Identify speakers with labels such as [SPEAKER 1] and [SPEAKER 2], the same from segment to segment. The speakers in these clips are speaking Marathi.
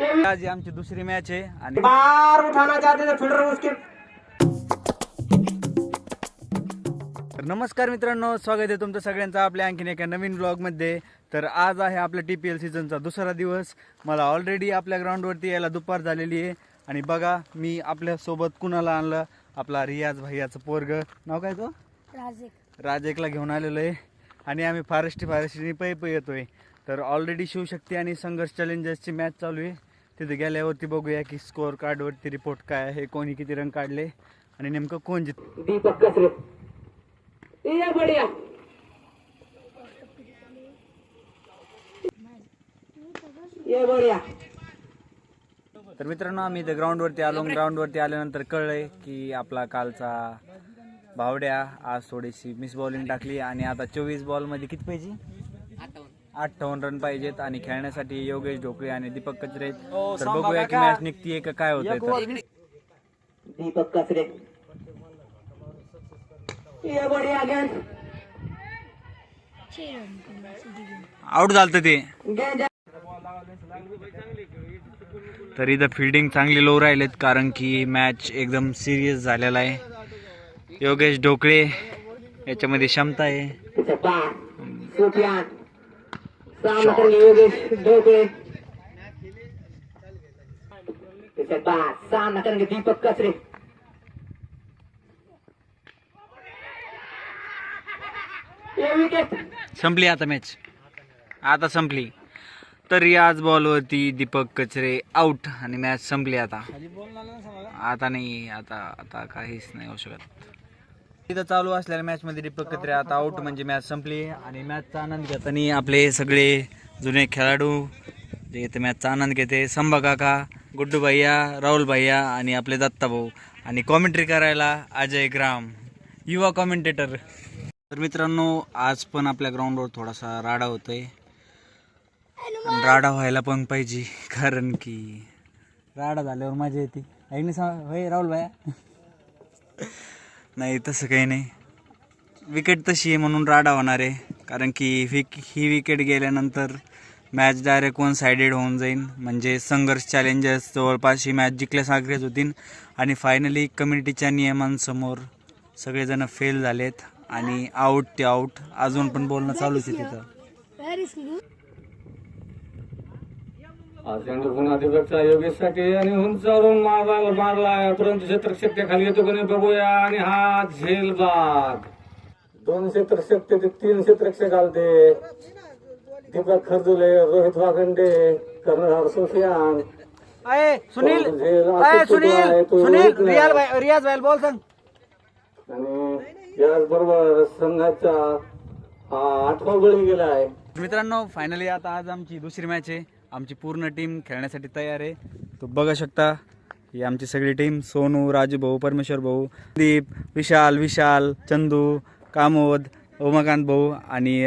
[SPEAKER 1] आज आमची दुसरी मॅच आहे आणि
[SPEAKER 2] बार उठाना चाहते थे फील्डर उसके.
[SPEAKER 1] तर नमस्कार मित्रांनो स्वागत आहे तुमचं सगळ्यांचं आपल्या आणखीन एका नवीन ब्लॉगमध्ये तर आज आहे आपल्या टी पी एल सीझनचा दुसरा दिवस. मला ऑलरेडी आपल्या ग्राउंडवरती यायला दुपार झालेली आहे. आणि बघा मी आपल्यासोबत कुणाला आणलं? आपला रियाज भाईयाचं पोरग. नाव काय तो?
[SPEAKER 3] राजेक.
[SPEAKER 1] राजेकला घेऊन आलेलो आहे. आणि आम्ही फारेस्टी फारेस्टीने पै पै येतोय. तर ऑलरेडी शिवशक्ती आणि संघर्ष चॅलेंजर्सची मॅच चालू आहे. तिथे गेल्यावरती बघूया की स्कोअर कार्डवरती रिपोर्ट काय आहे कोणी किती रन काढले आणि नेमकं कोण जित
[SPEAKER 2] दीपक बढ़िया.
[SPEAKER 1] तर मित्रांनो आम्ही इथे ग्राउंडवरती आलो. ग्राउंडवरती आल्यानंतर कळलंय की आपला कालचा भावड्या आज थोडीशी मिस बॉलिंग टाकली आणि आता चोवीस बॉलमध्ये किती पाहिजे अठ्ठावन्न रन पाहिजेत आणि खेळण्यासाठी योगेश ढोकळे आणि दीपक कचरे तर बघूया की मॅच निघतीये का काय होतंय तर.
[SPEAKER 2] दीपक गेंद.
[SPEAKER 1] आउट झालं ते. तर इथं फिल्डिंग चांगली लो राहिलेत कारण की मॅच एकदम सिरियस झालेला आहे. योगेश ढोकळे याच्यामध्ये क्षमता आहे.
[SPEAKER 2] पीछे करेंगे योगेश ढोकले पीछे बार करेंगे दीपक कचरे.
[SPEAKER 1] संपली आता मॅच आता संपली. तरी आज बॉलवरती दीपक कचरे आउट आणि मॅच संपली आता. आता नाही आता आता काहीच नाही होऊ शकत. तिथं चालू असलेल्या मॅचमध्ये दीपक कचरे आता आउट म्हणजे मॅच संपली आणि मॅचचा आनंद घेताना आपले सगळे जुने खेळाडू जे इथे मॅचचा आनंद घेते संभा काका गुड्डू भैया राहुल भैया आणि आपले दत्ता भाऊ. आणि कॉमेंट्री करायला अजय ग्राम युवा कॉमेंटेटर तर मित्रांनो आज पण आपल्या ग्राउंडवर थोडासा राडा होतोय. आणि राडा व्हायला पण पाहिजे कारण की राडा झाल्यावर मजा येते. ऐक नाही सांग राहुल भाया? नाही तसं काही नाही. विकेट तशी आहे म्हणून राडा होणार आहे. कारण की विक ही विकेट गेल्यानंतर मॅच डायरेक्ट वन सायडेड होऊन जाईल म्हणजे संघर्ष चॅलेंजर्स जवळपास ही मॅच जिंकल्यासारखेच होतील. आणि फायनली कम्युनिटीच्या नियमांसमोर सगळेजण फेल झालेत. आणि आऊट ते आऊट अजून पण बोलणं चालूच आहे तिथं.
[SPEAKER 4] अधिपक्षा योगेशसाठी आणि उंचावरून मारायला मारला. परंतु क्षेत्रक्षक खाली येतो कोणी बघूया. आणि हा झेलबाग. दोन क्षेत्रक्षक ते तीन क्षेत्रक्षक आलते दीपक खरजुले रोहित वागंडे कर्णधार सुफियान.
[SPEAKER 1] अय सुनील.
[SPEAKER 4] झेल अतिशय
[SPEAKER 1] सुनील. सुनील. रियाज भाई रियाज भाई बोल सांग.
[SPEAKER 4] आणि याचबरोबर संघाचा हा आठवा बळी गेला आहे
[SPEAKER 1] मित्रांनो फायनली आता आज आमची दुसरी मॅच आहे. आमची पूर्ण टीम खेळण्यासाठी तयार आहे. तो बघा शकता ही आमची सगळी टीम सोनू राजू भाऊ परमेश्वर भाऊ दीप विशाल विशाल चंदू कामोद उमाकांत भाऊ आणि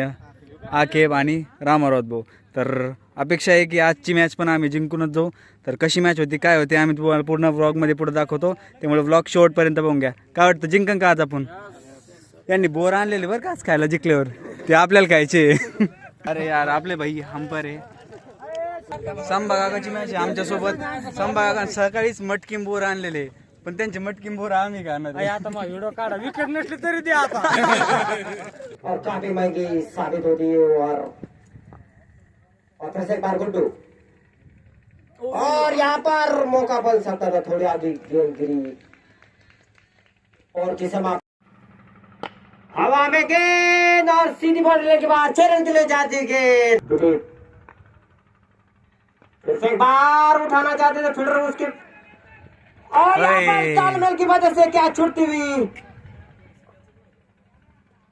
[SPEAKER 1] आकेब आणि रामारावत भाऊ. तर अपेक्षा आहे की आजची मॅच पण आम्ही जिंकूनच जाऊ. तर कशी मॅच होती काय होती आम्ही तुम्हाला पूर्ण व्लॉगमध्ये पुढे दाखवतो. त्यामुळे व्लॉग शेवटपर्यंत बघून घ्या. काय वाटतं जिंकन का आज आपण? त्यांनी बोर आणलेले बरं का आज खायला जिंकल्यावर? ते आपल्याला खायचे. अरे यार आपले भाई हंपर आहे. संभा काकाची मॅच आहे आमच्यासोबत. संभा काका सकाळीच मटकीम बोर आणलेले. पण त्यांचे मटकीम बोर आम्ही खाणार आता मग व्हिडिओ काढा. विकेट नसली तरी द्या आता.
[SPEAKER 2] और काफी महंगी साबित होती है और और बार गुड्डू. यहाँ पर मौका बन सकता था थोड़ी आगे गेंद गिरी। और किसे माफ हवा में गेंद और सीधी बॉल के बाद छह रन के लिए जाती गेंद। से एक बार उठाना चाहते थे फील्डर उसके। और पर। तालमेल की वजह से क्या छुट्टी हुई?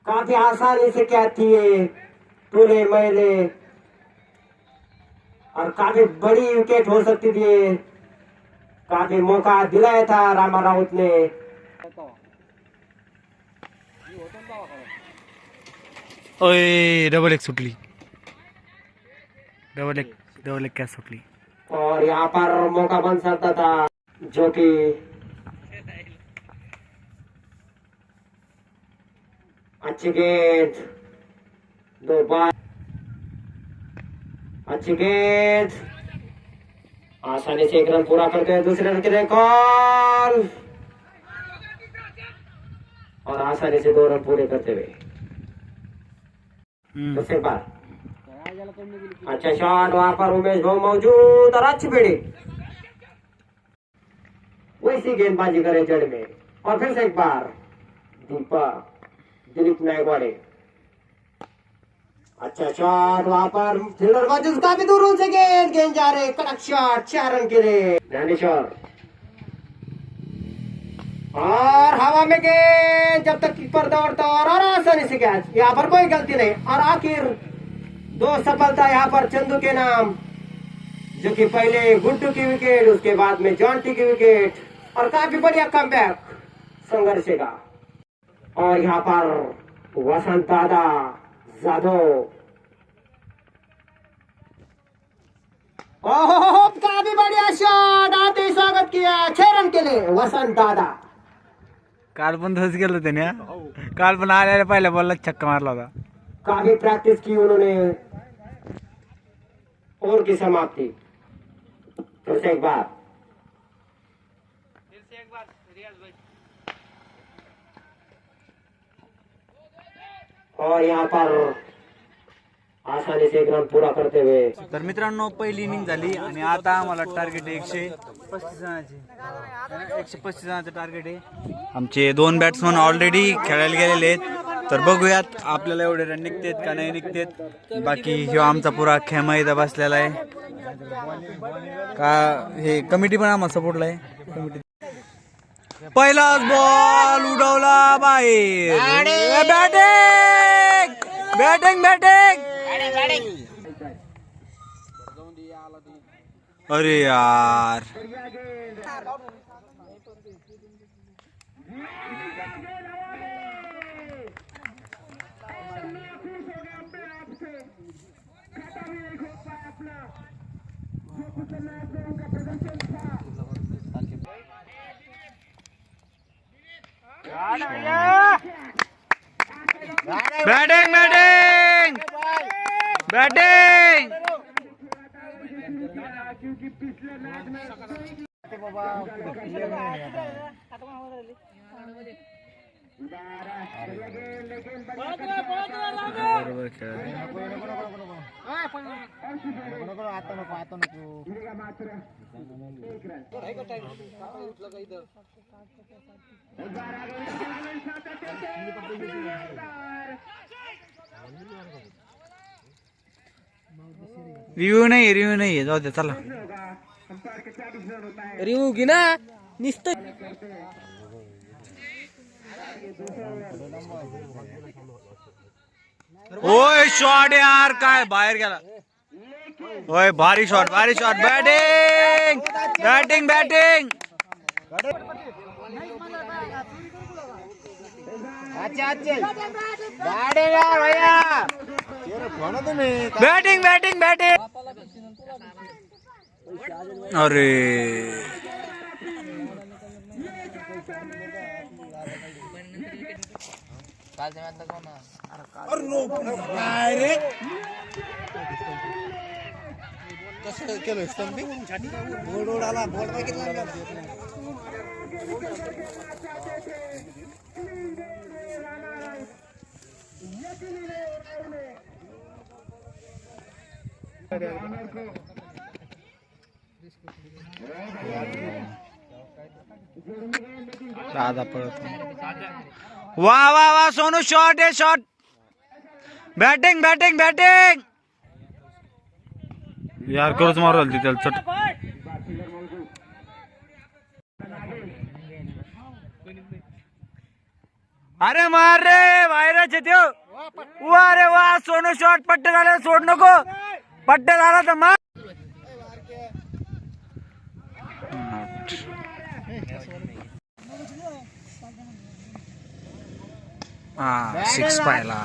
[SPEAKER 2] काफ़ी आसानी से क्या थी ये तूने मैंने। और काफ़ी बड़ी विकेट हो सकती थी काफ़ी मौका दिलाया था रामा राउत ने।
[SPEAKER 1] डबल एक सुटली। डबल एक। एक कॅच सुटली
[SPEAKER 2] और यहाँ पर मौका बन सकता था जो कि अच्छी गेंद दो बार। अच्छी गेंद। आसानी से एक रन पूरा करते हैं दूसरे रन के लिए कॉल और आसानी से दो रन पूरे करते हुए।
[SPEAKER 1] हम्म.
[SPEAKER 2] दूसरे बार। अच्छा शॉट वहां पर उमेश भाऊ मौजूद और अच्छी पीढ़ी. वैसी गेंदबाजी करे जड़ में। और फिर से एक बार दीपा दिलीप नायकवाड़े। अच्छा शॉट वहां पर फील्डर मौजूद काफी दूर से गेंद गेंद जा रहे कड़क शॉट चार रन के लिए। ज्ञानेश्वर। और हवा में गेंद जब तक कीपर दौड़ता और और आसानी से कैच यहाँ पर कोई गलती नहीं। और आखिर दो सफलता यहाँ पर चंदू के नाम जो कि पहले गुड्डू की विकेट उसके बाद में जॉन्टी की विकेट और काफ़ी बढ़िया कमबैक संघर्ष का और यहाँ पर वसंत दादा ओहो काफ़ी बढ़िया शॉट आते स्वागत किया छह रन के लिए वसंत दादा।
[SPEAKER 1] काल पण तसंच केलं त्याने हा. काल पण आल्याला पहिल्या बॉलला छक्का मारला होता
[SPEAKER 2] काफ़ी प्रैक्टिस की उन्होंने। ओवर की समाप्ति। फिर से एक बार। और यहाँ पर आसानी से एक रन पूरा करते हुए।
[SPEAKER 1] तर मित्रांनो पहिली इनिंग झाली आणि आता आम्हाला टार्गेट आहे एकशे पस्तीस जणांचे. एकशे पस्तीस जणांचं टार्गेट आहे. आमचे दोन बॅट्समन ऑलरेडी खेळायला गेलेले आहेत. तर बघूयात आपल्याला एवढे रन निघतेत का नाही निघतेत. बाकी ह्यो आमचा पुरा खेमा इथं बसलेला आहे. का हे कमिटी पण आम्हाला सपोर्टला आहे. कमिटी पहिलाच बॉल उडवला बाहेर. बॅटिंग बॅटिंग बॅटिंग अरे यार. Batting batting. बॅटिंग। बरोबर खेळा आता नको आता नको रिव्ह्यू नाही रिव्ह्यू नाही जाऊ दे चला.
[SPEAKER 3] रिव्ह्यू घे ना. निसत.
[SPEAKER 1] ओय शॉट यार काय बाहेर गेला? ओय भारी शॉट भारी shot. Batting batting batting batting batting batting अरे! काल से मैं तक होना और नो अरे कसं केलं स्टंपिंग बोल ओढ आला बोर्ड कितना किती राधा पळत वा वा वा सोनू शॉट आहे शॉट बॅटिंग बॅटिंग बॅटिंग यार करूच मारू ती त्याला चट. अरे मार रे व्हायरच त्यो वा रे वा सोनू शॉट पट्टे झाले सोड नको. पट्टे झाला तर मार. हा सिक्स पाहिला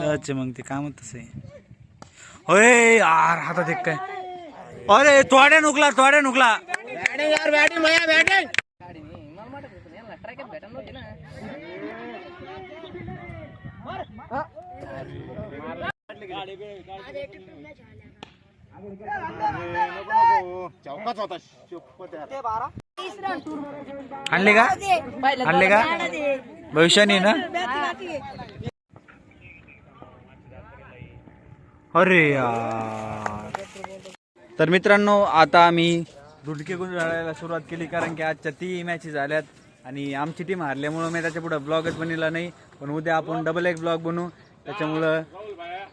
[SPEAKER 1] त्याचे मग ते काम तसं आहे होय यार हातात एक काय अरे थोड्या नुकला थोड्या नुकला आणले का? आणले का? भविष्याने ना? अरे यार. तर मित्रांनो आता आम्ही धुडके गुंडाळायला सुरुवात केली कारण की आजच्या ती मॅचेस झाल्यात आणि आमची टीम हारल्यामुळं मी त्याच्या पुढे ब्लॉगच बनवला नाही पण उद्या आपण डबल एक ब्लॉग बनवू त्याच्यामुळं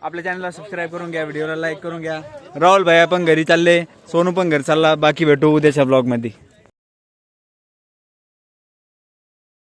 [SPEAKER 1] आपल्या चॅनलला सबस्क्राईब करून घ्या व्हिडिओला लाईक करून घ्या. राहुल भैया पण घरी चालले सोनू पण घरी चालला बाकी भेटू उद्याच्या ब्लॉगमध्ये